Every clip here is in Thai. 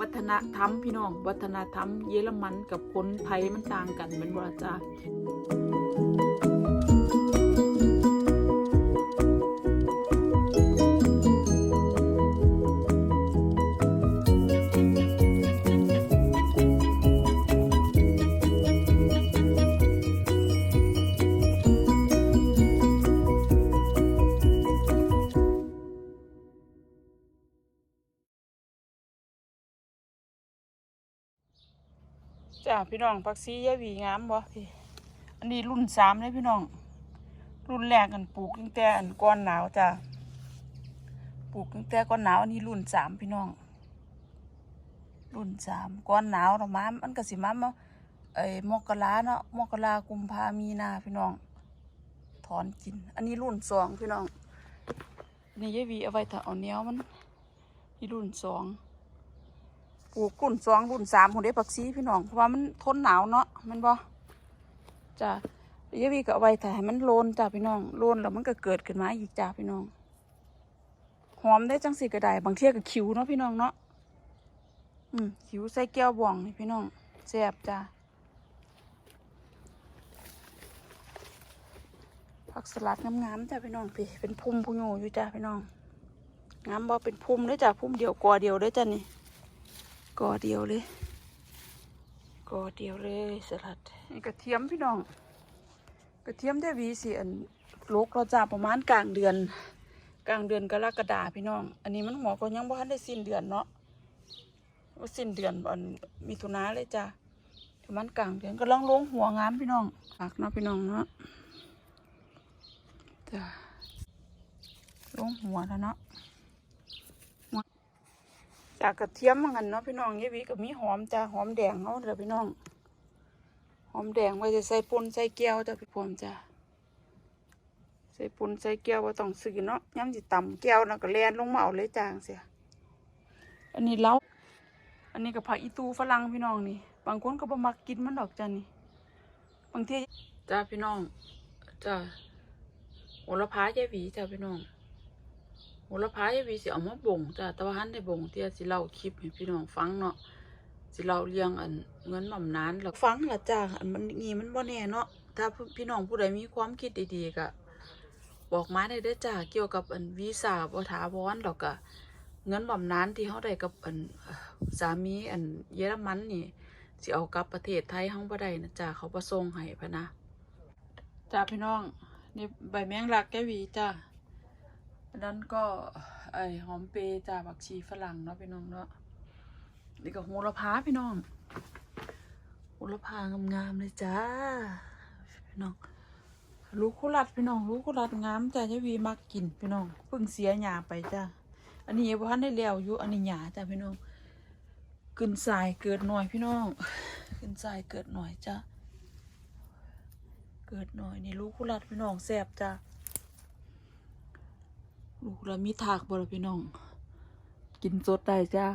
วัฒนธรรมพี่น้อง วัฒนธรรมเยอรมันกับคนไทยมันต่างกันเหมือนบ่าจ้า จ้าพี่น้องผักซียายหวีงามบ่พี่อันนี้รุ่นสามเลยพี่น้อง รุ่นแรกกันปลูกตั้งแต่อันก้อนหนาวจ้าปลูกตั้งแต่ก้อนหนาวอันนี้รุ่นสามพี่น้อง รุ่นสามก้อนหนาวเนาะมามันก็สิมามาเอ้ยมกราเนาะมกรากุมภามีนาพี่น้อง ถอนกิน อันนี้รุ่นสองพี่น้องนี่ยายวีเอาไว้ถ้าเอาเนี้ยมันนี่รุ่นสอง ปลูกรุ่นสองรุ่นสามของเด็กผักซีพี่น้องเพราะว่ามันทนหนาวเนาะมันบ่จ้ะเดี๋ยวีก็เอาไว้ถ่ายมันโลนจ้ะพี่น้องโลนแล้วมันก็เกิดขึ้นมาอีกจ้ะพี่น้องหอมได้จังสีก็ไดบางเที่ยก็คิวเนาะพี่น้องเนาะอืมคิวใส่แก้วบ่องนี่พี่น้องแซ่บจ้ะผักสลัดงามๆจ้ะพี่น้องพี่เป็นพุ่มพุ่งอยู่จ้ะพี่น้องงามบ่เป็นพุ่มเลยจ้ะพุ่มเดียวกอเดียวเลยจ้ะนี่ กอเดียวเลยกอเดียวเลยสลัดนี่กระเทียมพี่น้อง กระเทียมได้วีสิอันโลกเราจะประมาณกลางเดือน กลางเดือนกรกฎาพี่น้อง อันนี้มันหัวก็ยังบ่ทันได้สิ้นเดือนเนาะว่าสิ้นเดือนอันมิถุนาเลยจ้ะประมาณกลางเดือนก็ลองลงหัวงามพี่น้องฝากเนาะพี่น้องเนาะจ้ะลงหัวแล้วเนาะ จากกระเทียมเหมันกันเนาะพี่น้องยี่วีก็มีหอมจ้าหอมแดงเขาเด้อพี่น้อง หอมแดงไว้จะใส่ปนใส่แก้วจ้าพี่พรจ้าใส่ปนใส่แก้วว่าต้องซื้อเนาะย้ำจิต่ำแก้วนะก็แลนลงมาเอาเลยจางเสียอันนี้เล้าอันนี้กับผักอีตูฝรั่งพี่น้องนี่ บางคนก็บ่มักกินมันดอกจ้านี่ บางทีจ้าพี่น้องจ้าโหระพายายวีจ้าพี่น้อง โหระพายวีสิเอามาบ่งจ้ะแต่ว่าหันได้บ่งเตี้ยสิเล่าคลิปให้พี่น้องฟังเนาะสิเล่าเรื่องอันเงินหม่อมนานแล้วฟังละจ้ะอันมันนี่มันบ่แน่เนาะถ้าพี่น้องผู้ใดมีความคิดดีๆก็บอกมาได้เด้อจ้ะเกี่ยวกับอันวีซ่าบ่ถาวรแล้วก็เงินบำนาญที่เฮาได้กับอันสามีอันเยอรมันนี่สิเอากลับประเทศไทยเฮาบ่ได้นะจ้ะเขาบ่ส่งให้พะนะจ้าพี่น้องนี่ใบแมงลักแกวีจ้า อันนั้นก็ไอหอมเปย์จากผักชีฝรั่งเนาะพี่น้องเนาะนี่ก็โหระพาพี่น้องโหระพางามๆเลยจ้าพี่น้องลูกคุรัดพี่น้องลูกคุรัดงามจ้าจะวีมักกินพี่น้องเพิ่งเสียหยาไปจ้าอันนี้ยังบ่ทันได้แล้วอยู่อันนี้หยาจ้าพี่น้องขึ้นสายเกิดหน่อยพี่น้องขึ้นสายเกิดหน่อยจ้าเกิดหน่อยนี่ลูกคุรัดพี่น้องแซ่บจ้า ลูกเรามีถากบ่ล่ะพี่น้อง กินสดได้จ้า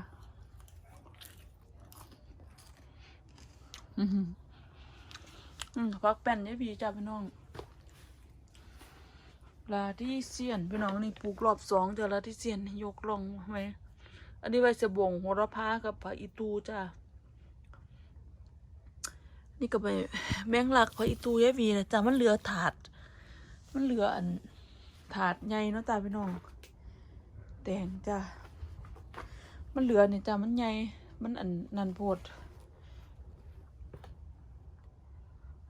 อือหืออืมพักแป้นเนี่ยพี่จ้าพี่น้องลาที่เซียนพี่น้องนี่ปลูกรอบสองจ้าลาที่เซียนยกลงไหมอันนี้ไว้สบงโหระพากับผักอีตูจ้านี่ก็ไปแมงลักผักอีตูยายวีนะจ้ามันเหลือถาด มันเหลืออัน ถาดใหญ่เนาะจ้าพี่น้องแดงจ้ามันเหลือเนี่ยจ้ามันใหญ่ มันอันนันโพด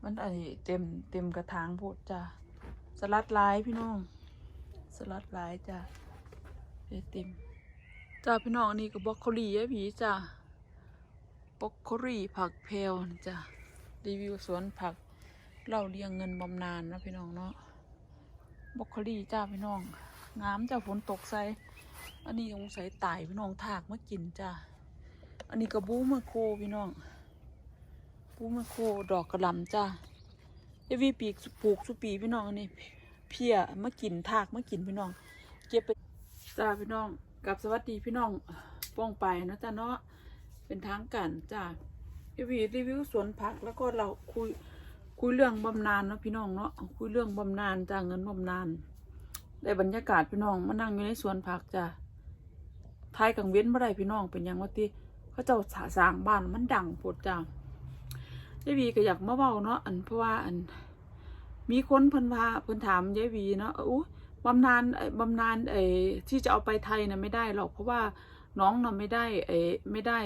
มันไอเต็มเต็มกระถางโพดจ้าสลัดลายพี่น้อง สลัดลายจ้าเต็มจ้าพี่น้องอันนี้ก็บรอกโคลีไอ้ผีจ้าบรอกโคลีผักเพล่จ้ารีวิวสวนผักเล่าเรียงเงินบำนาญนะพี่น้องเนาะ บอกคลีจ้าพี่น้อง งามจ้าฝนตกใส่ อันนี้สงสัยตายพี่น้องถากมากินจ้า อันนี้กระบูมะโคพี่น้อง บูมะโคดอกกระลำจ้าเอวีปีกปลูกสุปีพี่น้องอันนี้เพียมากินถากมากินพี่น้อง เก็บไปจ้าพี่น้องกับสวัสดีพี่น้องป้องไปนะจ้าเนาะเป็นทางกันจ้าเอวีรีวิวสวนผักแล้วก็เราคุย คุยเรื่องบำนาญเนาะพี่น้องเนาะคุยเรื่องบำนาญจ้าเงินบำนาญได้บรรยากาศพี่น้องมานั่งอยู่ในสวนผักจ้าทายกังเว้นเมื่อไรพี่น้องเป็นยังว่าติเขาเจ้าสร้างบ้านมันดังโพดจ้ายายวีก็อยากมาเว้าเนาะอันเพราะว่าอัน มีคนเพิ่นว่าเพิ่นถามยายวีเนาะอู้บำนาญเอ่อบำนาญไอ้ที่จะเอาไปไทยน่ะไม่ได้หรอกเพราะว่าน้องน่ะไม่ได้ไอ้ไม่ได้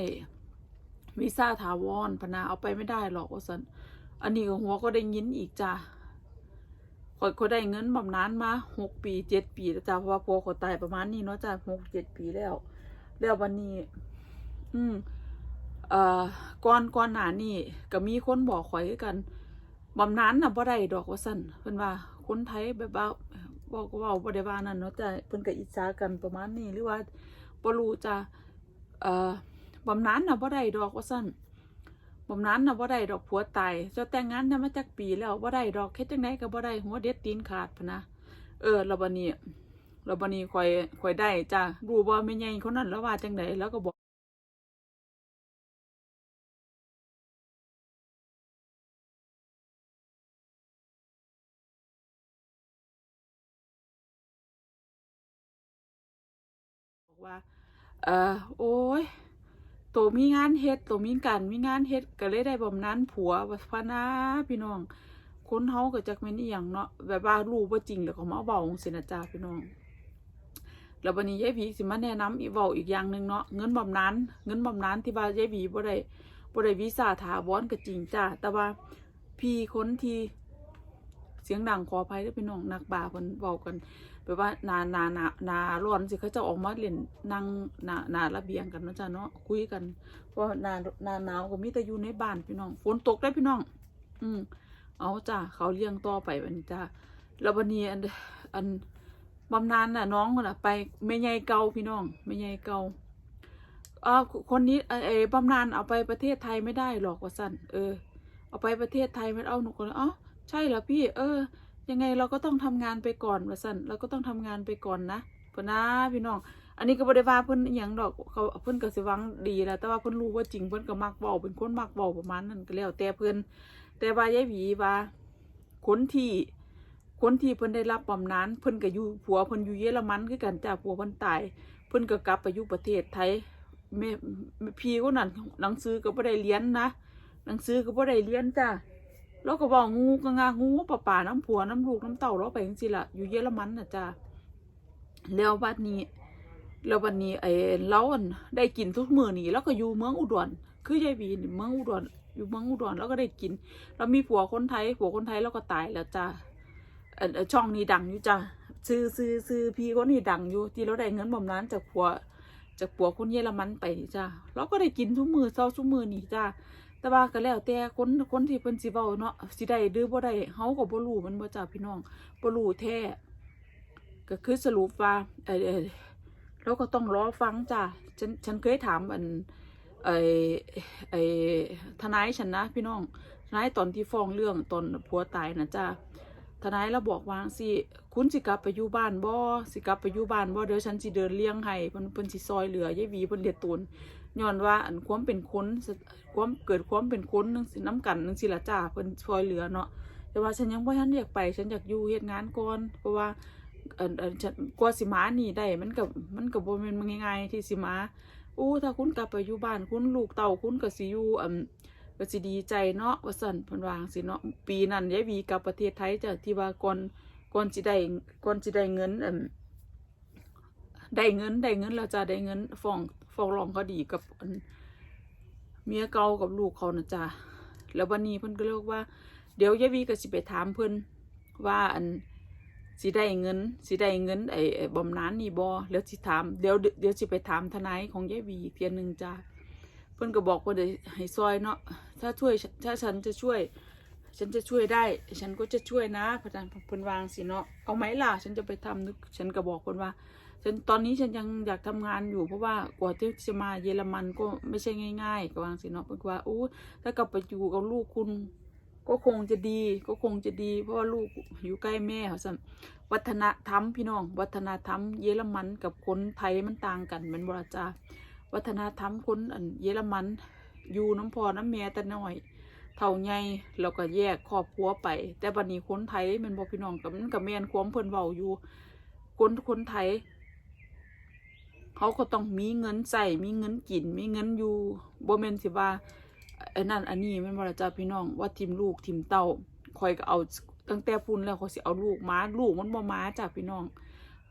วีซ่าถาวรพนาเอาไปไม่ได้หรอกว่าซั่น อันนี้ก็หัวก็ได้ยินอีกจ้าข่อยก็ได้เงินบำนาญมาหกปีเจ็ดปีแล้วจ้าเพราะว่าพ่อเขาตายประมาณนี้เนาะจ้าหกเจ็ดปีแล้ว แล้ววันนี้ อืมเอ่อก่อนก่อนหน้านี้ก็มีคนบอกข่อยกันบำนาญน่ะบ่ได้ดอกว่าซั่นเพิ่นว่าคนไทยแบบว่าบอกก็เว้าบ่ได้ว่านั่นเนาะแต่เพิ่นก็อิจฉากันประมาณนี้หรือว่าบ่รู้จ้ะเอ่อบำนาญน่ะบ่ได้ดอกว่าซั่น บำนาญน่ะบ่ได้ดอกผัวตายเจ้าแต่งงานน่ะมาจักปีแล้วบ่ได้ดอกเฮ็ดจังไดก็บ่ได้หัวเด็ดตีนขาดพะนะเออแล้วบัดนี้แล้วบัดนี้ข่อยข่อยได้จ้ะรู้ว่าแม่ใหญ่คนนั้นแล้วว่าจังไดแล้วก็บอกว่า เออโอ้ย โตมีงานเฮ็ดโตมีการมีงานเฮ็ดก็เลยได้บำนาญผัวว่าพะนะพี่น้อง คนเฮาก็จักแม่นอีหยังเนาะแบบว่ารู้บ่จริงแล้วก็มาเว้าจังซี่นะจ้าพี่น้องแล้ววันนี้ยายผีสิมาแนะนำอีเว้าอีกอย่างหนึงเนาะเงินบำนาญเงินบำนาญที่ว่ายายผีบ่ได้บ่ได้วีซ่าถาวรก็จริงจ้าแต่ว่าพี่คนที่ สียงดังขออภัยด้วยพี่น้องนักบาเพิ่นเว้ากันแบบว่านานานานาร้อนสิเขาจะออกมาเล่นนั่งนานาระเบียงกันนะจ้ะเนาะคุยกันเพราะนานาหนาวก็มีแต่อยู่ในบ้านพี่น้องฝนตกได้พี่น้อง อืมเอาจ้ะเขาเลี้ยงต่อไปวันจ้ะแล้ววันนี้อันอันบำนาญน่ะน้องน่ะไปแม่ใหญ่เก่าพี่น้องแม่ใหญ่เก่าเออคนนี้เออบำนาญเอาไปประเทศไทยไม่ได้หรอกว่าสั่นเออ เอาไปประเทศไทยไม่เอาหนูก็เลยอ๋อ ใช่เหรอพี่ เออ ยังไงเราก็ต้องทำงานไปก่อนว่าสั่นเราก็ต้องทำงานไปก่อนนะเพื่อนนะพี่น้อง อันนี้ก็บริวาเพิ่นอหย่างดอกเขาเพิ่นก็สิวังดีแหล้วแต่ว่าเพิ่นรู้ว่าจริงเพิ่นก็มักเว้าเป็นคนมักเว้าประมาณนั้นก็แล้วแต่เพิ่นแต่ว่ายายหวีว่าคนที่คนที่เพิ่นได้รับบำนาญเพิ่นก็อยู่ผัวเพิ่นอยู่เยอรมันคือกันจ้าผัวเพิ่นตายเพิ่นก็กลับไปอยู่ประเทศไทยแม่พี่คนนั้นหนังสือก็บ่ได้เรียนนะหนังสือก็บ่ได้เรียนจ้า เราก็บอกงูก็งางูป่าป่าน้ำผัวน้ำลูกน้ำเต่าเราไปจริงๆล่ะอยู่เยอรมันนะจ้าแล้วบัดนี้แล้วบัดนี้ไอ้เราได้กินทุกมื้อนี่แล้วก็อยู่เมืองอุดรคือยายบีเมืองอุดรอยู่เมืองอุดรแล้วก็ได้กิน เรามีผัวคนไทยผัวคนไทยแล้วก็ตายแล้วจ้าช่องนี้ดังอยู่จ้าซื้อซื้อซื้อพี่คนนี้ดังอยู่ ที่เราได้เงินบำนาญจากผัวจากผัวคนเยอรมันไปจ้าเราก็ได้กินทุกมือเช้าทุกมือนี่จ้า แต่ว่าก็แล้วแต่คนคนที่เพิ่นสิเว้าเนาะสิได้หรือบ่ได้เฮาก็บ่รู้มันบ่จ้าพี่น้องบ่รู้แท้ก็คือสรุปว่าเออเอเราก็ต้องรอฟังจ้าฉันฉันเคยถามอันไอไอทนายฉันนะพี่น้องทนายตอนที่ฟ้องเรื่องตอนผัวตายนะจ้าทนายเราบอกว่าสิคุณสิกลับไปอยู่บ้านบ่สิกลับไปอยู่บ้านบ่เดี๋ยวฉันสิเดินเลี้ยงให้เพิ่นเพิ่นสิซอยเหลือยายวีเพิ่นเลียดตูน ย้อนว่าอันความเป็นคนความเกิดความเป็นคนนึงสิน้ำกันนึงสิละจ้าเพิ่นช่วยเหลือเนาะแต่ว่าฉันยังบ่ทันอยากไปฉันอยากอยู่เฮ็ดงานก่อนเพราะว่าเอันเอันฉันกวาสิมานี่ได้มันก็มันก็บ่แม่นง่ายๆที่สิมาอู้ถ้าคุณกลับไปอยู่บ้านคุณลูกเต่าคุณก็สิอยู่อันก็สิดีใจเนาะว่าซั่นพิ่นว่าจั่งสิเนาะปีนั้นยายวีกลับประเทศไทยจ้ะที่ว่าก่อนก่อนสิได้ก่อนสิได้เงินอันได้เงินได้เงินแล้วจ้ะได้เงินฟ้อง ฟ้องร้องคดีกับเมียเก่ากับลูกเขานะจ้ะแล้ววันนี้เพิ่นก็เลยบอกว่า เดี๋ยวยายวีก็สิไปถามเพิ่นว่าอันสิได้เงินสิได้เงินไอ้ไอ้บำนาญนี่บ่แล้วสิถามเดี๋ยวเดี๋ยวสิไปถามทนายของยายวีเทียนหนึ่งจ้ะเพิ่อนก็บอกว่าเดี๋ยวให้ซอยเนาะถ้าช่วยถ้าฉันจะช่วย ฉันจะช่วยได้ ฉันก็จะช่วยนะพระอาจารย์เพิ่อนวางสิเนาะเอาไหมล่ะ ฉันจะไปทำนึกฉันก็บอกเพิ่นว่า ฉันตอนนี้ฉันยังอยากทำงานอยู่เพราะว่ากว่าที่จะมาเยอรมันก็ไม่ใช่ง่ายๆกวางสิเนาะบอกว่าอู้ถ้ากลับไปอยู่กับลูกคุณ ก็คงจะดี ก็คงจะดี เพราะว่าลูกอยู่ใกล้แม่เขาสันวัฒนธรรมพี่น้อง วัฒนธรรมเยอรมันกับคนไทยมันต่างกันเป็นบราจาวัฒนธรรมคนอันเยอรมันอยู่น้ำพอน้ำแม่แต่น้อยเท่าไงแล้วก็แยกครอบครัวไป แต่บัดนี้คนไทยมันบอกพี่น้องกับมันกับแม่นความเพิ่นเว้าอยู่คนคนไทย เขาก็ต้องมีเงินใส่มีเงินกิน มีเงินอยู่บ่แม่นสิว่าไอ้นั่นอันนี้ม่นบ่ละจ้าพี่น้องว่าทิมลูกทิมเต้าข่อยก็เอาตั้งแต่พุ่นแล้วข่อยสิเอาลูกมาลูกมันบ่มาจ้าพี่น้อง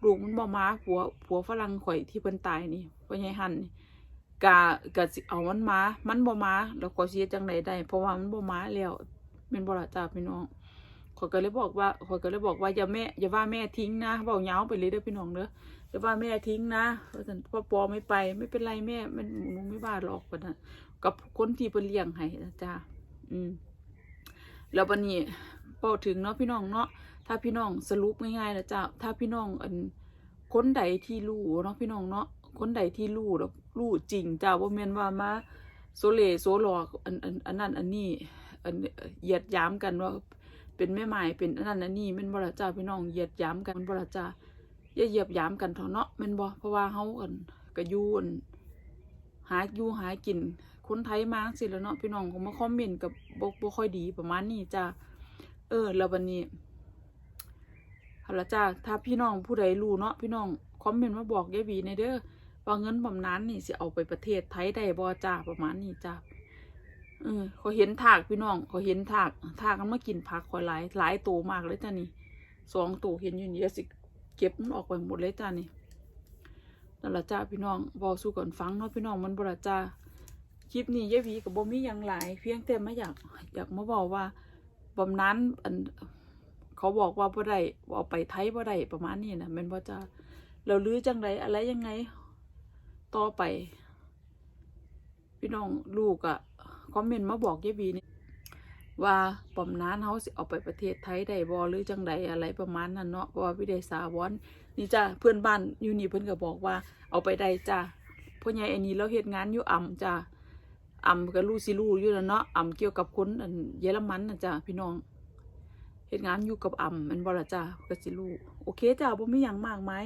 ลูกมันบ่มาผัวผัวฝรั่งข่อยที่เพิ่นตายนี่พ่อใหญ่หันนี่กะกะสิเอามันมา มันบ่มาแล้วขอยสิเฮ็ดจังไดได้ เพราะว่ามันบ่มาแล้วแม่นบ่ละจ้าพี่น้องข่อยก็เลยบอกว่าข่อยก็เลยบอกว่าอย่าแม่อย่าว่าแม่ทิ้งนะเว้ายาไปเลยเด้อพี่น้องเด้อ แต่ว่าแม่ทิ้งนะเพราะฉันพ่อปอไม่ไป ไม่เป็นไรแม่มันหนูไม่ว่าหรอกปะนะกับคนที่เพิ่นเลี้ยงให้นะจ้าอืมแล้ววันนี้พอถึงเนาะพี่น้องเนาะถ้าพี่น้องสรุปง่ายๆนะจ้าถ้าพี่น้องอันคนใดที่รู้เนาะพี่น้องเนาะคนใดที่รู้แล้วรู้จริงจ้าว่าแม่นว่ามาโซเลโซหลอกอันอันอันนั้นอันนี้อันเหยียดยามกันว่าเป็นแม่ไม้เป็นอันนั้นอันนี้แม่นบ่ล่ะจ้าพี่น้องเหยียดยามกันม่นบ่ล่ะจ้า อย่าเหยียบยามกันเถอะเนาะแม่นบ่เพราะว่าเฮาอั่นก็อยู่อันหาอยู่หากิน คนไทยมาจังซี่แล้วเนาะพี่น้องก็มาคอมเมนต์กับบ่บ่ค่อยดีประมาณนี้จ้าเออ แล้วบัดนี้เอาละจ้าถ้าพี่น้องผู้ใดรู้เนาะพี่น้องคอมเมนต์มาบอกยายบีในเด้อว่าเงินบำนาญนี่สิเอาไปประเทศไทยได้บ่จ้าประมาณนี้จ้าเออเขาเห็นถากพี่น้องเขาเห็นถากถากมันมากินผักข่อยหลายหลายตัวมากเลยจ้านี่สองตัวเห็นอยู่นี่เดี๋ยวสิ เก็บมันออกไปหมดเลยจ้านี่นั่นละจ้าพี่น้องบอกสู้ก่อนฟังเนาะพี่น้องมันบละจ้าคลิปนี้ยายวีกับบ่มีหยังหลาย เพียงแต่มาอยากอยากมาบอกว่าบำนั้นอันเขาบอกว่าบ่ได้เอาไปไทยบ่ได้ประมาณนี้นะม่นบ่จ้าเราลื้อจังไรอะไรยังไง ต่อไป พี่น้องลูกอะ่ะคอมเมนต์มาบอกยายบีนี่ ว่าปอมนานเฮาสิเอาไปประเทศไทยได้บ่หรือจังใดอะไรประมาณนั้นเนาะเพราะว่าวิเดสาวอนนี่จ้าเพื่อนบ้านอยู่นี่เพิ่อนก็บอกว่าเอาไปได้จ้าพ่อใหญ่อันนี้เราเฮ็ดงานอยู่อ่ำจ้าอ่ำก็รู้สิรู้อยู่แล้วเนาะอ่ำเกี่ยวกับคนอันเยอรมันน่ะจ้าพี่น้องเฮ็ดงานอยู่กับอ่ำมันบ่ล่ะจ้าก็สิรู้โอเคจ้าบ่มีหยังมากมาย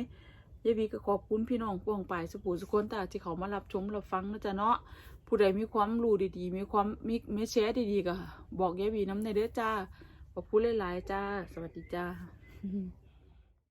ยายบีก็ขอบคุณพี่น้องป้วงไปายสุภูสุคนตาที่เขามารับชมรับฟังนะจ้ะเนาะ ผู้ใดมีความรู้ดีๆ มีความมีมีแชร์ดีๆก็บอกยายบีน้ำในเด้อจ้าขอบคุณหลายๆจ้า สวัสดีจ้า